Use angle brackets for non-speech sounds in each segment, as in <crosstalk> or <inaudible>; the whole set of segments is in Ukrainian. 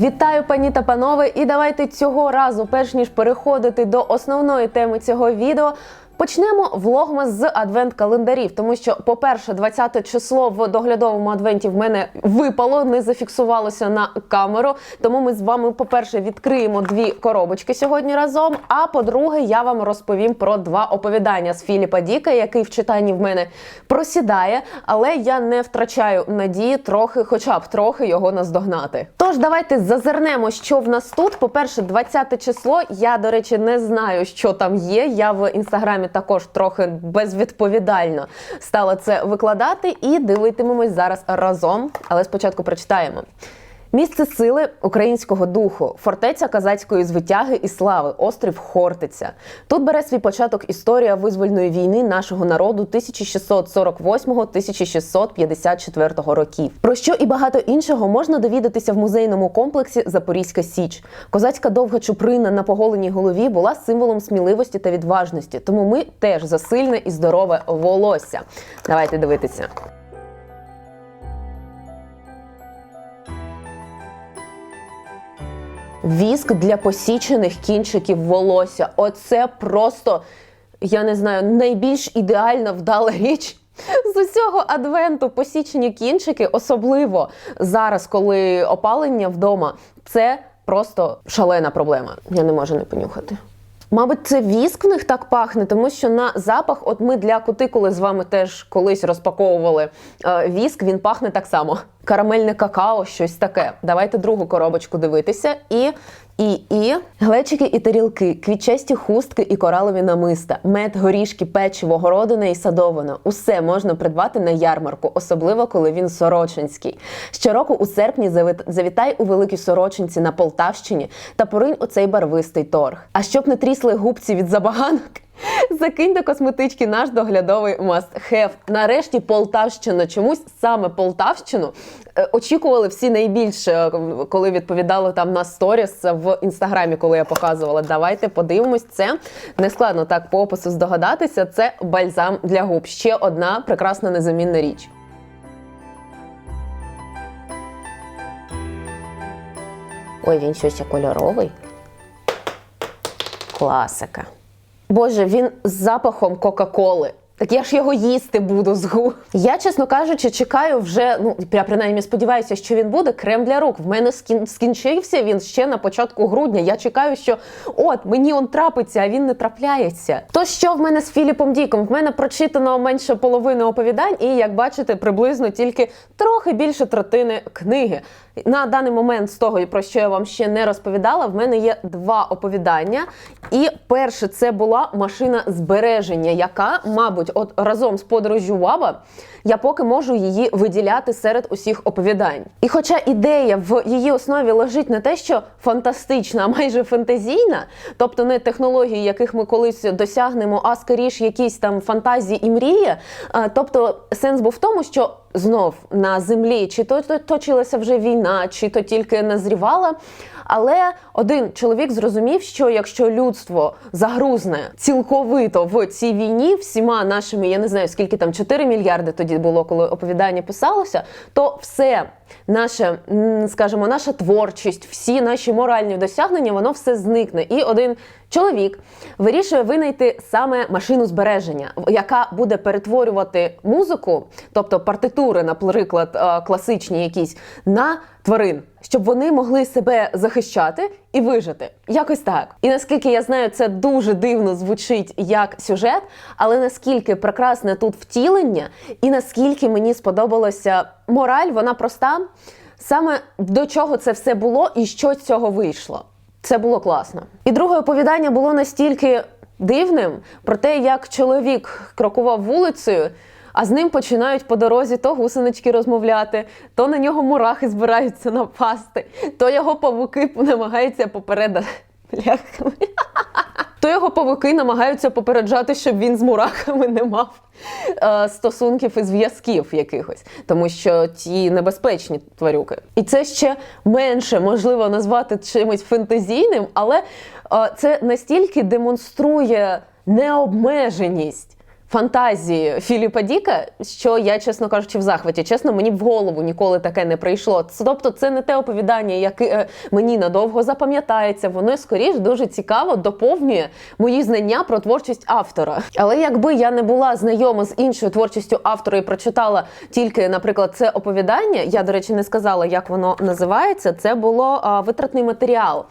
Вітаю, пані та панове! І давайте цього разу, перш ніж переходити до основної теми цього відео. Почнемо влогмас з адвент-календарів, тому що, по-перше, 20 число в доглядовому адвенті в мене випало, не зафіксувалося на камеру. Тому ми з вами, по-перше, відкриємо дві коробочки сьогодні разом. А по-друге, я вам розповім про два оповідання з Філіпа Діка, який в читанні в мене просідає, але я не втрачаю надії трохи, хоча б трохи його наздогнати. Тож давайте зазирнемо, що в нас тут. По-перше, 20 число. Я, до речі, не знаю, що там є. Я в інстаграмі також трохи безвідповідально стала це викладати і дивитимемось зараз разом. Але спочатку прочитаємо. Місце сили українського духу, фортеця казацької звитяги і слави, острів Хортиця. Тут бере свій початок історія визвольної війни нашого народу 1648-1654 років. Про що і багато іншого можна довідатися в музейному комплексі Запорізька Січ. Козацька довга чуприна на поголеній голові була символом сміливості та відважності. Тому ми теж за сильне і здорове волосся. Давайте дивитися. Віск для посічених кінчиків волосся. Оце просто, я не знаю, найбільш ідеальна вдала річ. З усього адвенту посічені кінчики, особливо зараз, коли опалення вдома, це просто шалена проблема. Я не можу не понюхати. Мабуть, це віск в них так пахне, тому що на запах, от ми для кутикули з вами теж колись розпаковували е, віск, він пахне так само. Карамельне какао, щось таке. Давайте другу коробочку дивитися. І, і, і глечики і тарілки, квітчасті хустки і коралові намиста, мед, горішки, печиво, городина і садовина. Усе можна придбати на ярмарку, особливо коли він сорочинський. Щороку у серпні завітай у великій сорочинці на Полтавщині та поринь у цей барвистий торг. А щоб не трісли губці від забаганок. Закинь до косметички наш доглядовий must-have. Нарешті Полтавщина. Чомусь саме Полтавщину е, очікували всі найбільше, е, коли відповідали там на сторіс в інстаграмі, коли я показувала. Давайте подивимось. Це нескладно так по опису здогадатися. Це бальзам для губ. Ще одна прекрасна незамінна річ. Ой, він щось кольоровий. Класика. Боже, він з запахом Кока-Коли. Так я ж його їсти буду з гу. Я, чесно кажучи, чекаю вже. Ну я принаймні сподіваюся, що він буде крем для рук. В мене скін, скінчився він ще на початку грудня. Я чекаю, що от мені он трапиться, а він не трапляється. То що в мене з Філіпом Діком? В мене прочитано менше половини оповідань, і як бачите, приблизно тільки трохи більше третини книги. На даний момент з того, про що я вам ще не розповідала, в мене є два оповідання. І перше це була машина збереження, яка, мабуть, от разом з подорожжю Ваба, я поки можу її виділяти серед усіх оповідань. І хоча ідея в її основі лежить не те, що фантастична, а майже фантазійна, тобто не технології, яких ми колись досягнемо, а скоріш якісь там фантазії і мрії. е, Тобто сенс був в тому, що знов на землі чи то, то точилася вже війна, чи то тільки назрівала. Але один чоловік зрозумів, що якщо людство загрузне цілковито в цій війні, всіма нашими, я не знаю скільки там 4 мільярди тоді було, коли оповідання писалося, то все наше, м, скажімо, наша творчість, всі наші моральні досягнення, воно все зникне. І один чоловік вирішує винайти саме машину збереження, яка буде перетворювати музику, тобто партитури, наприклад, е, класичні якісь, на тварин, щоб вони могли себе захищати і вижити. Якось так. І наскільки я знаю, це дуже дивно звучить як сюжет, але наскільки прекрасне тут втілення, і наскільки мені сподобалося мораль, вона проста. Саме до чого це все було і що з цього вийшло. Це було класно. І друге оповідання було настільки дивним про те, як чоловік крокував вулицею, а з ним починають по дорозі то гусенички розмовляти, то на нього мурахи збираються напасти, то його павуки намагаються попередити. То його павуки намагаються попереджати, щоб він з мурахами не мав е, стосунків і зв'язків якихось, тому що ті небезпечні тварюки. І це ще менше можливо назвати чимось фентезійним, але е, це настільки демонструє необмеженість фантазії Філіпа Діка, що я, чесно кажучи, в захваті. Чесно, мені в голову ніколи таке не прийшло. Тобто, це не те оповідання, яке е, мені надовго запам'ятається. Воно скоріш дуже цікаво доповнює мої знання про творчість автора. Але якби я не була знайома з іншою творчістю автора і прочитала тільки, наприклад, це оповідання, я, до речі, не сказала, як воно називається. Це було а, витратний матеріал.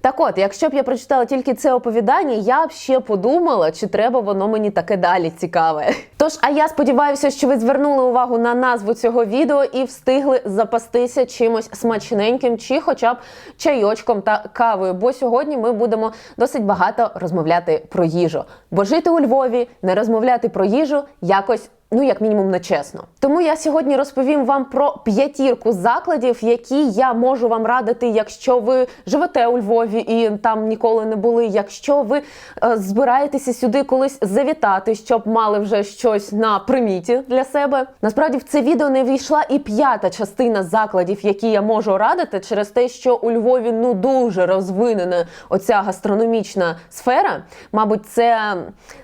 Так от, якщо б я прочитала тільки це оповідання, я б ще подумала, чи треба воно мені таке далі цікаве. <laughs> Тож, а я сподіваюся, що ви звернули увагу на назву цього відео і встигли запастися чимось смачненьким, чи хоча б чайочком та кавою. Бо сьогодні ми будемо досить багато розмовляти про їжу. Бо жити у Львові, не розмовляти про їжу якось. Ну, як мінімум, не чесно. Тому я сьогодні розповім вам про п'ятірку закладів, які я можу вам радити, якщо ви живете у Львові і там ніколи не були. Якщо ви е, збираєтеся сюди колись завітати, щоб мали вже щось на приміті для себе. Насправді в це відео не війшла і п'ята частина закладів, які я можу радити, через те, що у Львові ну дуже розвинена оця гастрономічна сфера. Мабуть, це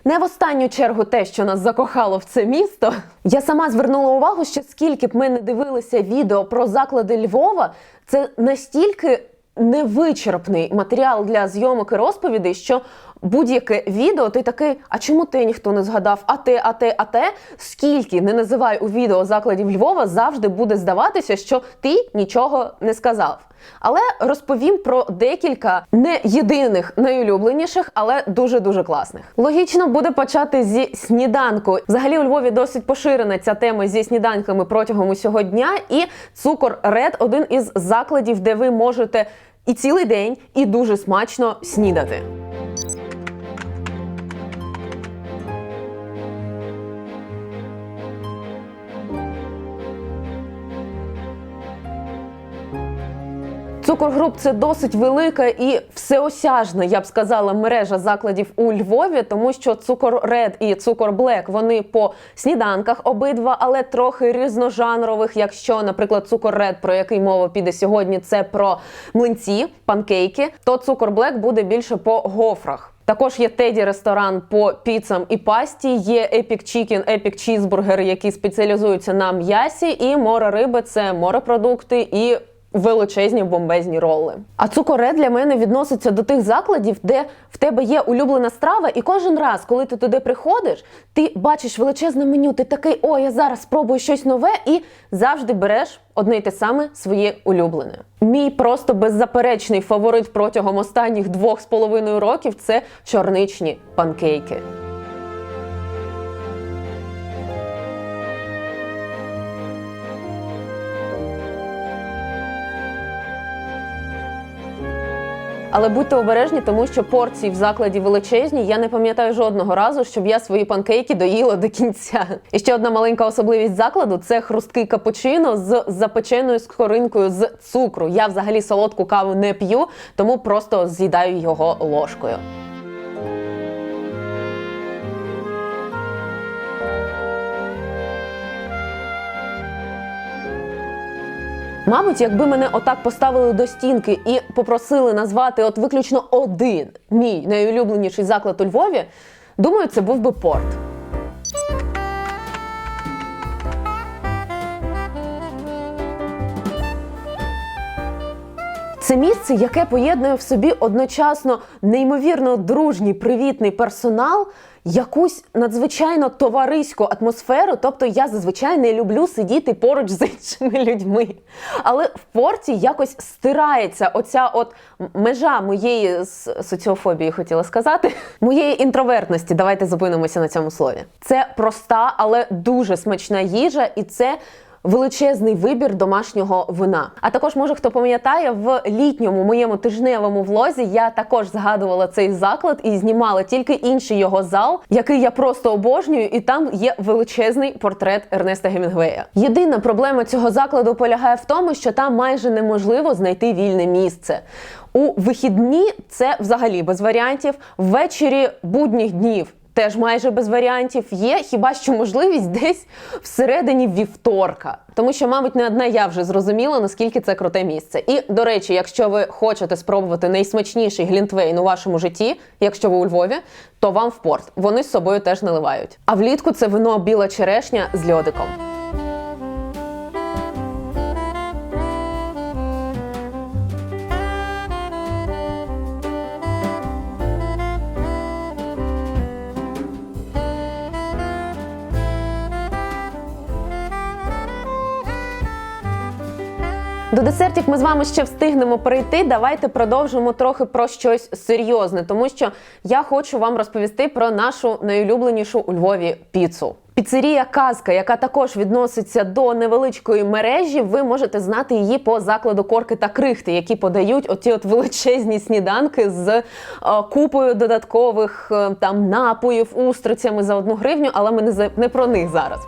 не в останню чергу те, що нас закохало в це місто. Я сама звернула увагу, що скільки б ми не дивилися відео про заклади Львова, це настільки невичерпний матеріал для зйомок і розповідей, що будь-яке відео ти такий, а чому те ніхто не згадав? А те, а те, а те, скільки не називай у відео закладів Львова, завжди буде здаватися, що ти нічого не сказав. Але розповім про декілька не єдиних найулюбленіших, але дуже дуже класних. Логічно буде почати зі сніданку. Взагалі у Львові досить поширена ця тема зі сніданками протягом усього дня. І цукор Ред один із закладів, де ви можете і цілий день, і дуже смачно снідати. Цукор груп це досить велика і всеосяжна, я б сказала, мережа закладів у Львові, тому що цукор Ред і цукор Блек вони по сніданках обидва, але трохи різножанрових. Якщо, наприклад, цукор Ред, про який мова піде сьогодні, це про млинці, панкейки, то цукор Блек буде більше по гофрах. Також є Теді ресторан по піцам і пасті. Є Epic Chicken, Epic Cheeseburger, які спеціалізуються на м'ясі, і море риби це морепродукти і величезні бомбезні роли. А цукоре для мене відноситься до тих закладів, де в тебе є улюблена страва, і кожен раз, коли ти туди приходиш, ти бачиш величезне меню, ти такий, о, я зараз спробую щось нове, і завжди береш одне й те саме своє улюблене. Мій просто беззаперечний фаворит протягом останніх двох з половиною років це чорничні панкейки. Але будьте обережні, тому що порції в закладі величезні. Я не пам'ятаю жодного разу, щоб я свої панкейки доїла до кінця. І ще одна маленька особливість закладу це хрусткий капучино з запеченою скоринкою з цукру. Я взагалі солодку каву не п'ю, тому просто з'їдаю його ложкою. Мабуть, якби мене отак поставили до стінки і попросили назвати от виключно один мій найулюбленіший заклад у Львові, думаю, це був би порт. Це місце, яке поєднує в собі одночасно неймовірно дружній привітний персонал, якусь надзвичайно товариську атмосферу. Тобто я зазвичай не люблю сидіти поруч з <laughs> іншими людьми. Але в порті якось стирається оця от межа моєї соціофобії, хотіла сказати, <laughs> моєї інтровертності. Давайте зупинимося на цьому слові. Це проста, але дуже смачна їжа, і це величезний вибір домашнього вина. А також, може, хто пам'ятає, в літньому моєму тижневому влозі я також згадувала цей заклад і знімала тільки інший його зал, який я просто обожнюю, і там є величезний портрет Ернеста Гемінгвея. Єдина проблема цього закладу полягає в тому, що там майже неможливо знайти вільне місце. У вихідні це взагалі без варіантів. Ввечері будніх днів теж майже без варіантів. Є хіба що можливість десь всередині вівторка. Тому що, мабуть, не одна я вже зрозуміла, наскільки це круте місце. І до речі, якщо ви хочете спробувати найсмачніший глінтвейн у вашому житті, якщо ви у Львові, то вам в порт. Вони з собою теж наливають. А влітку це вино біла черешня з льодиком. До десертів ми з вами ще встигнемо перейти. Давайте продовжимо трохи про щось серйозне, тому що я хочу вам розповісти про нашу найулюбленішу у Львові піцу. Піцерія Казка, яка також відноситься до невеличкої мережі, ви можете знати її по закладу корки та крихти, які подають оті от величезні сніданки з е, купою додаткових е, там напоїв, устрицями за одну гривню, але ми не, не про них зараз.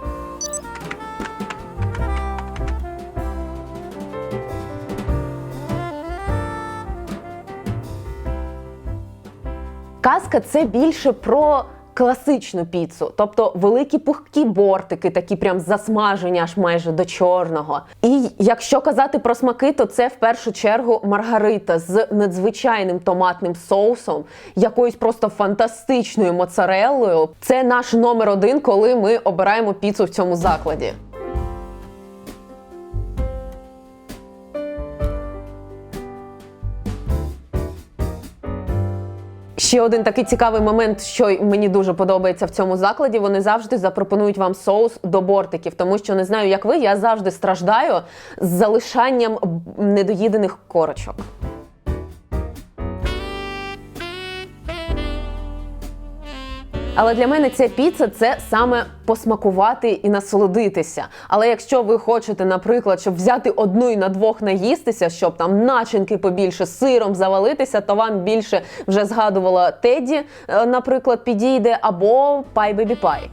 Казка це більше про класичну піцу, тобто великі пухкі бортики, такі прям засмажені аж майже до чорного. І якщо казати про смаки, то це в першу чергу маргарита з надзвичайним томатним соусом, якоюсь просто фантастичною моцареллою. Це наш номер один, коли ми обираємо піцу в цьому закладі. Ще один такий цікавий момент, що мені дуже подобається в цьому закладі. Вони завжди запропонують вам соус до бортиків, тому що не знаю, як ви, я завжди страждаю з залишанням недоїдених корочок. Але для мене ця піца це саме посмакувати і насолодитися. Але якщо ви хочете, наприклад, щоб взяти одну і на двох наїстися, щоб там начинки побільше сиром завалитися, то вам більше вже згадувала Теді, е, наприклад, підійде, або пай бебі пай.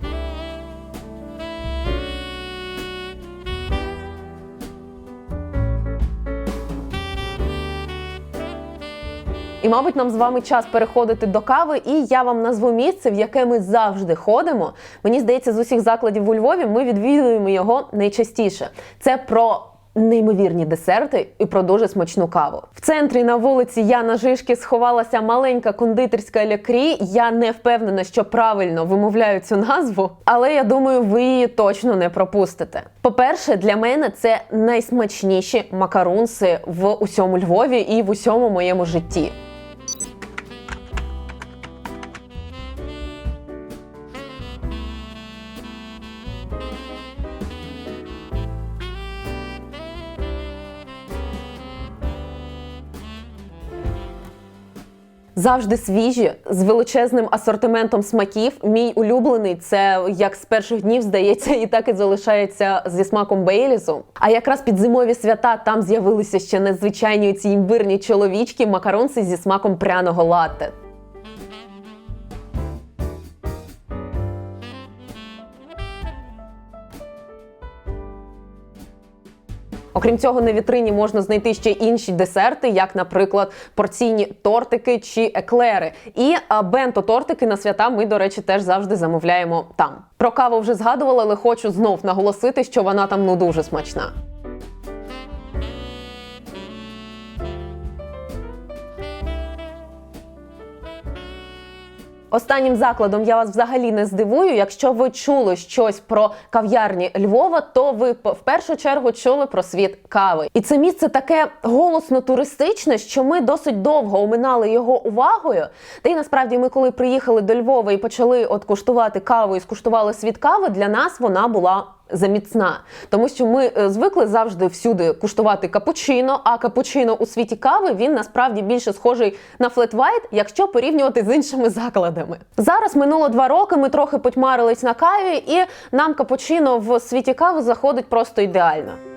І, мабуть, нам з вами час переходити до кави, і я вам назву місце, в яке ми завжди ходимо. Мені здається, з усіх закладів у Львові ми відвідуємо його найчастіше. Це про. Неймовірні десерти і про дуже смачну каву. В центрі на вулиці Яна Жишки сховалася маленька кондитерська лякрі. Я не впевнена, що правильно вимовляю цю назву, але я думаю, ви її точно не пропустите. По-перше, для мене це найсмачніші макарунси в усьому Львові і в усьому моєму житті. Завжди свіжі з величезним асортиментом смаків. Мій улюблений це як з перших днів здається, і так і залишається зі смаком Бейлісу. А якраз під зимові свята там з'явилися ще незвичайні ці імбирні чоловічки, макаронси зі смаком пряного латте. Окрім цього, на вітрині можна знайти ще інші десерти, як, наприклад, порційні тортики чи еклери. І бенто-тортики на свята ми, до речі, теж завжди замовляємо там. Про каву вже згадувала, але хочу знов наголосити, що вона там ну дуже смачна. Останнім закладом я вас взагалі не здивую. Якщо ви чули щось про кав'ярні Львова, то ви в першу чергу чули про світ кави. І це місце таке голосно туристичне, що ми досить довго оминали його увагою. Та й насправді ми, коли приїхали до Львова і почали от куштувати каву і скуштували світ кави, для нас вона була заміцна, тому що ми е, звикли завжди всюди куштувати капучино. А капучино у світі кави він насправді більше схожий на флет-вайт, якщо порівнювати з іншими закладами. Зараз минуло два роки. Ми трохи потьмарились на каві, і нам капучино в світі кави заходить просто ідеально.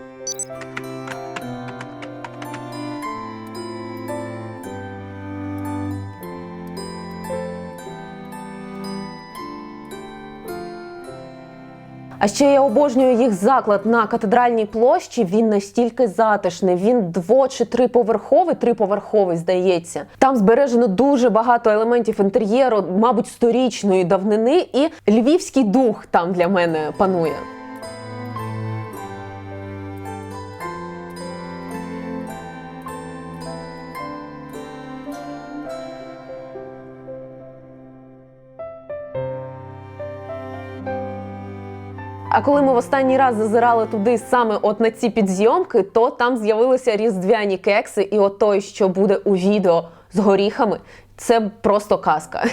А ще я обожнюю їх заклад на катедральній площі. Він настільки затишний. Він дво чи триповерховий, триповерховий, здається. Там збережено дуже багато елементів інтер'єру, мабуть, сторічної давнини, і львівський дух там для мене панує. А коли ми в останній раз зазирали туди саме от на ці підзйомки, то там з'явилися різдвяні кекси, і от той, що буде у відео з горіхами, це просто казка.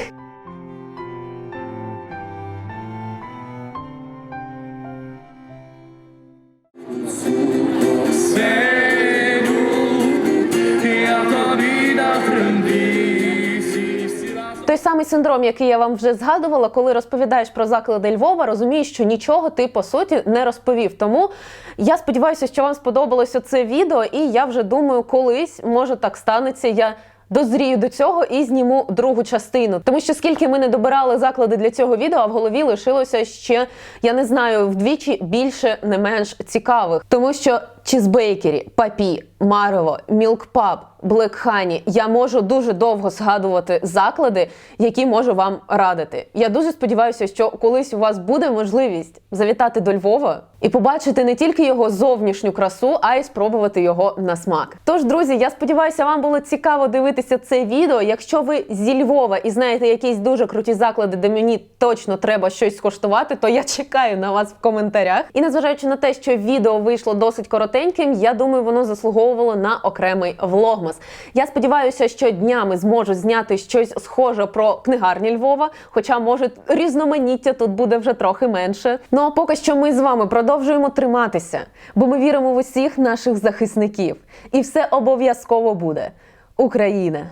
Той самий синдром, який я вам вже згадувала, коли розповідаєш про заклади Львова, розумієш, що нічого ти по суті не розповів. Тому я сподіваюся, що вам сподобалося це відео, і я вже думаю, колись може так станеться. Я дозрію до цього і зніму другу частину. Тому що скільки ми не добирали заклади для цього відео, а в голові лишилося ще, я не знаю, вдвічі більше не менш цікавих. Тому що чізбейкері, папі, марево, мілкпаб, блекхані. Я можу дуже довго згадувати заклади, які можу вам радити. Я дуже сподіваюся, що колись у вас буде можливість завітати до Львова і побачити не тільки його зовнішню красу, а й спробувати його на смак. Тож, друзі, я сподіваюся, вам було цікаво дивитися це відео. Якщо ви зі Львова і знаєте якісь дуже круті заклади, де мені точно треба щось скуштувати, то я чекаю на вас в коментарях. І незважаючи на те, що відео вийшло досить коротеньким, я думаю, воно заслуговувало на окремий влогмас. Я сподіваюся, що днями зможу зняти щось схоже про книгарні Львова, хоча може різноманіття тут буде вже трохи менше. Ну а поки що ми з вами продовжуємо триматися, бо ми віримо в усіх наших захисників, і все обов'язково буде. Україна!